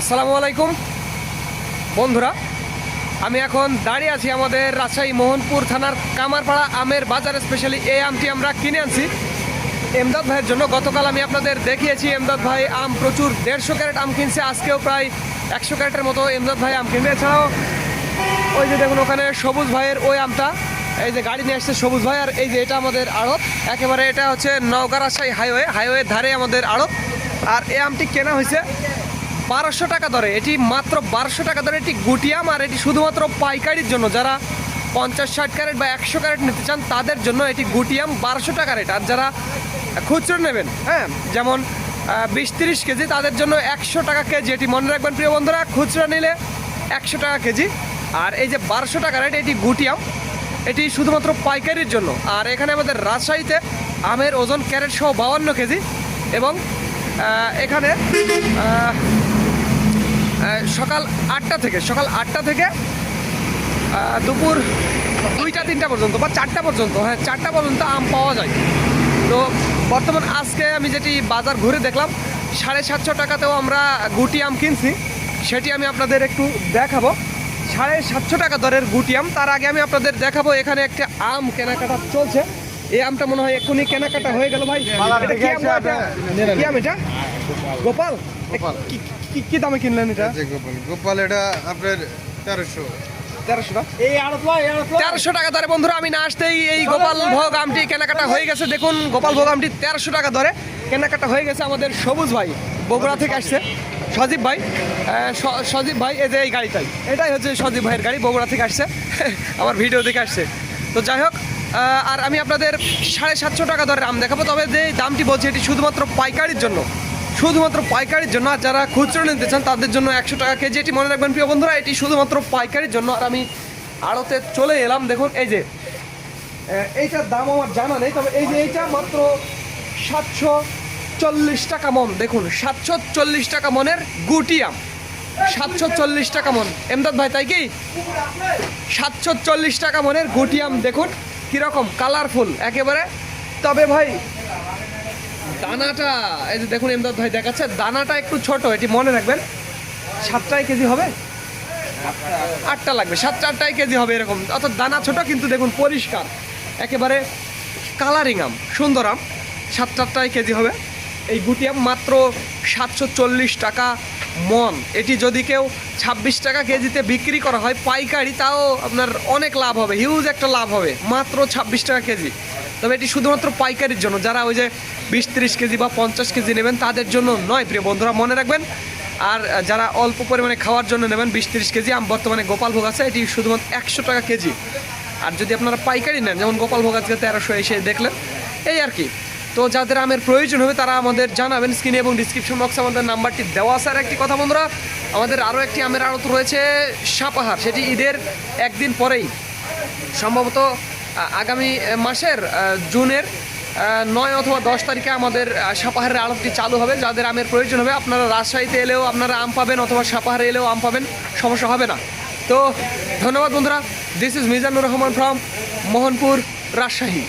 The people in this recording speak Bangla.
আসসালামু আলাইকুম। বন্ধুরা, আমি এখন দাঁড়িয়ে আছি আমাদের রাজশাহী মোহনপুর থানার কামারপাড়া আমের বাজার স্পেশালি এই আমটি আমরা কিনে আনছি। এমদাদ ভাইয়ের জন্য গতকাল আমি আপনাদের দেখিয়েছি, এমদাদ ভাই আম প্রচুর, দেড়শো ক্যারেট আম কিনছে, আজকেও প্রায় একশো ক্যারেটের মতো এমদাদ ভাই আম কিনবে। এছাড়াও ওই যে দেখুন ওখানে সবুজ ভাইয়ের ওই আমটা, এই যে গাড়ি নিয়ে আসছে সবুজ ভাই, আর এই যে এটা আমাদের আড়ত, একেবারে এটা হচ্ছে নওগাঁ রাজশাহী হাইওয়ে, হাইওয়ের ধারে আমাদের আড়ত। আর এই আমটি কেনা হয়েছে বারোশো টাকা দরে। এটি মাত্র বারোশো টাকা দরে এটি গুটিয়াম আর এটি শুধুমাত্র পাইকারির জন্য। যারা পঞ্চাশ, ষাট ক্যারেট বা একশো ক্যারেট নিতে চান, তাদের জন্য এটি গুটিয়াম বারোশো টাকা রেট। আর যারা খুচরো নেবেন হ্যাঁ যেমন বিশ তিরিশ কেজি, তাদের জন্য একশো টাকা কেজি। এটি মনে রাখবেন প্রিয় বন্ধুরা, খুচরো নিলে একশো টাকা কেজি। আর এই যে বারোশো টাকা রেট, এটি গুটিয়াম এটি শুধুমাত্র পাইকারির জন্য। আর এখানে আমাদের রাজশাহীতে আমের ওজন ক্যারেট সহ বাউান্ন কেজি এবং এখানে সকাল আটটা থেকে সকাল আটটা থেকে দুপুর দুইটা তিনটা পর্যন্ত বা চারটা পর্যন্ত হ্যাঁ চারটা পর্যন্ত আম পাওয়া যায়। তো বর্তমান আজকে আমি যেটি বাজার ঘুরে দেখলাম সাড়ে সাতশো টাকাতেও আমরা গুটি আম কিনছি সেটি আমি আপনাদের একটু দেখাবো। সাড়ে সাতশো টাকা দরের গুটি আম তার আগে আমি আপনাদের দেখাবো এখানে একটা আম কেনাকাটা চলছে। এই আমটা মনে হয় এক্ষুনি কেনাকাটা হয়ে গেল ভাই। এটা কি আম এটা? গোপাল। এ কি- কি দামে কিনলেন এটা? গোপাল। গোপাল এটা আপনার তেরোশো। তেরোশো টাকা দরে বন্ধুরা আমি না আসতেই এই গোপাল ভোগ আমটি কেনাকাটা হয়ে গেছে। দেখুন গোপাল ভোগ আমটি তেরোশো টাকা ধরে কেনাকাটা হয়ে গেছে আমাদের সবুজ ভাই বগুড়া থেকে আসছে। সজীব ভাই স- সজীব ভাই এই যে এই গাড়িটাই। এটাই হচ্ছে সজীব ভাইয়ের গাড়ি বগুড়া থেকে আসছে। আমার ভিডিও দেখে আসছে। তো যাই হোক আর আমি আপনাদের সাড়ে সাতশো টাকা দরে আম দেখাবো। তবে যে দামটি বলছি এটি শুধুমাত্র পাইকারির জন্য। শুধুমাত্র পাইকারির জন্য যারা খুচরো নিতে চান, তাদের জন্য একশো টাকা কেজি এটি মনে রাখবেন প্রিয় বন্ধুরা, এটি শুধুমাত্র পাইকারির জন্য। আর আমি আড়তে চলে এলাম, দেখুন, এই যে এইটার দাম আমার জানা নেই, তবে এই যে এইটা মাত্র সাতশো চল্লিশ টাকা মন, দেখুন, সাতশো চল্লিশ টাকা মনের গুটি আম। সাতশো চল্লিশ টাকা মন। এমদাদ ভাই, তাই কি? সাতশো চল্লিশ টাকা মনের গুটি আম, দেখুন, কীরকম কালারফুল একেবারে। তবে ভাই দানাটা, এই যে দেখুন এমদাদ ভাই দেখাচ্ছে, দানাটা একটু ছোট, এটি মনে রাখবেন, সাতটাই কেজি হবে? আটটা লাগবে, সাতটা আটটাই কেজি হবে এরকম। অর্থাৎ দানা ছোট, কিন্তু দেখুন পরিষ্কার। একেবারে কালারিং আম, সুন্দর আম, সাতটা আটটাই কেজি হবে। এই গুটি আম মাত্র সাতশো চল্লিশ টাকা মন। এটি যদি কেউ ছাব্বিশ টাকা কেজিতে বিক্রি করা হয় পাইকারি, তাও আপনার অনেক লাভ হবে, হিউজ একটা লাভ হবে, মাত্র ছাব্বিশ টাকা কেজি। তবে এটি শুধুমাত্র পাইকারির জন্য। যারা ওই যে বিশ তিরিশ কেজি বা পঞ্চাশ কেজি নেবেন, তাদের জন্য নয়, প্রিয় বন্ধুরা, মনে রাখবেন। আর যারা অল্প পরিমাণে খাওয়ার জন্য নেবেন, বিশ তিরিশ কেজি, আম বর্তমানে গোপাল ভোগ আছে, এটি শুধুমাত্র একশো টাকা কেজি। আর যদি আপনারা পাইকারি নেন, যেমন গোপাল ভোগ আজকে তেরোশো, এসে দেখলেন, এই আর কি। তো যাদের আমের প্রয়োজন হবে, তারা আমাদের জানাবেন স্ক্রিনে এবং ডিসক্রিপশন বক্সে আমাদের নাম্বারটি দেওয়া আছে। আর একটি কথা বন্ধুরা, আমাদের আরও একটি আমের আড়ত রয়েছে সাপাহার, সেটি ঈদের একদিন পরেই। সম্ভবত আগামী মাসের জুনের নয় অথবা দশ তারিখে আমাদের সাপাহারের আড়তটি চালু হবে, যাদের আমের প্রয়োজন হবে। আপনারা রাজশাহীতে এলেও আপনারা আম পাবেন, অথবা সাপাহারে এলেও আম পাবেন, সমস্যা হবে না। তো ধন্যবাদ বন্ধুরা। This is Mizanur Rahman from Mohanpur, Rajshahi.